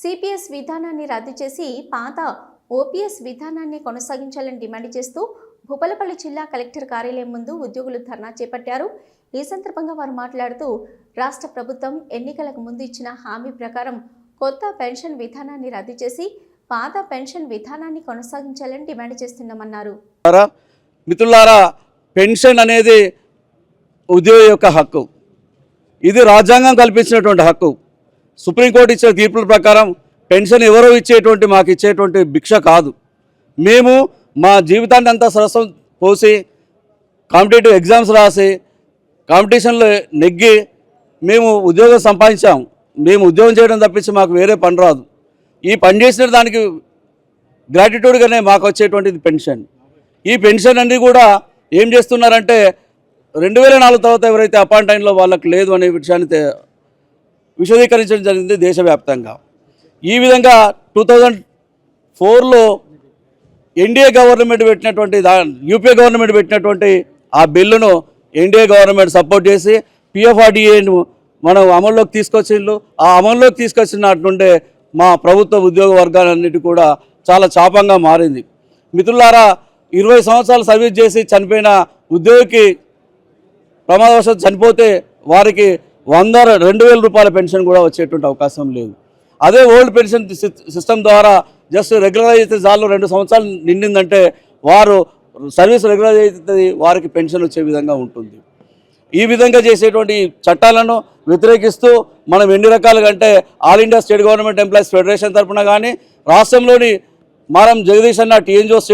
CPS విధానాన్ని రద్దు చేసి పాత ఓపీఎస్ విధానాన్ని కొనసాగించాలని డిమాండ్ చేస్తూ భూపాలపల్లి జిల్లా కలెక్టర్ కార్యాలయం ముందు ఉద్యోగులు ధర్నా చేపట్టారు. ఈ సందర్భంగా వారు మాట్లాడుతూ రాష్ట్ర ప్రభుత్వం ఎన్నికలకు ముందు ఇచ్చిన హామీ ప్రకారం కొత్త పెన్షన్ విధానాన్ని రద్దు చేసి పాత పెన్షన్ విధానాన్ని కొనసాగించాలని డిమాండ్ చేస్తున్నామన్నారు. మిత్రులారా పెన్షన్ అనేది ఉద్యోగి యొక్క హక్కు. ఇది రాజ్యాంగం కల్పించినటువంటి హక్కు. సుప్రీంకోర్టు ఇచ్చిన తీర్పుల ప్రకారం పెన్షన్ ఎవరో ఇచ్చేటువంటి మాకు ఇచ్చేటువంటి భిక్ష కాదు. మేము మా జీవితాన్ని అంతా సరస్వం పోసి కాంపిటేటివ్ ఎగ్జామ్స్ రాసి కాంపిటీషన్లో నెగ్గి మేము ఉద్యోగం సంపాదించాం. మేము ఉద్యోగం చేయడం తప్పించి మాకు వేరే పని రాదు. ఈ పని చేసిన దానికి గ్రాటిట్యూడ్గానే మాకు వచ్చేటువంటిది పెన్షన్. ఈ పెన్షన్ అన్నీ కూడా ఏం చేస్తున్నారంటే రెండు వేల నాలుగు తర్వాత ఎవరైతే అపాయింట్ అయినలో వాళ్ళకి లేదు అనే విషయాన్ని విశదీకరించడం జరిగింది దేశవ్యాప్తంగా. ఈ విధంగా టూ థౌజండ్ ఫోర్లో ఎన్డీఏ గవర్నమెంట్ పెట్టినటువంటి దా యూపీఏ గవర్నమెంట్ పెట్టినటువంటి ఆ బిల్లును ఎన్డీఏ గవర్నమెంట్ సపోర్ట్ చేసి పిఎఫ్ఆర్డిఏను మనం అమల్లోకి తీసుకొచ్చిండ్రు. ఆ అమల్లోకి తీసుకొచ్చిన నుండే మా ప్రభుత్వ ఉద్యోగ వర్గాలన్నిటి కూడా చాలా చాపంగా మారింది. మిత్రులారా ఇరవై సంవత్సరాలు సర్వీస్ చేసి చనిపోయిన ఉద్యోగికి ప్రమాదవశాత్తు చనిపోతే వారికి వంద రెండు వేల రూపాయల పెన్షన్ కూడా వచ్చేటువంటి అవకాశం లేదు. అదే ఓల్డ్ పెన్షన్ సిస్టమ్ ద్వారా జస్ట్ రెగ్యులరైజ్ అయితే చాలు రెండు సంవత్సరాలు నిండిందంటే వారు సర్వీస్ రెగ్యులరైజ్ అవుతుంది వారికి పెన్షన్ వచ్చే విధంగా ఉంటుంది. ఈ విధంగా చేసేటువంటి చట్టాలను వ్యతిరేకిస్తూ మనం ఎన్ని రకాలుగా అంటే all India state government employees federation తరఫున కానీ రాష్ట్రంలోని మారం జగదీష్ అన్న టీఎన్జిఓ స్టేట్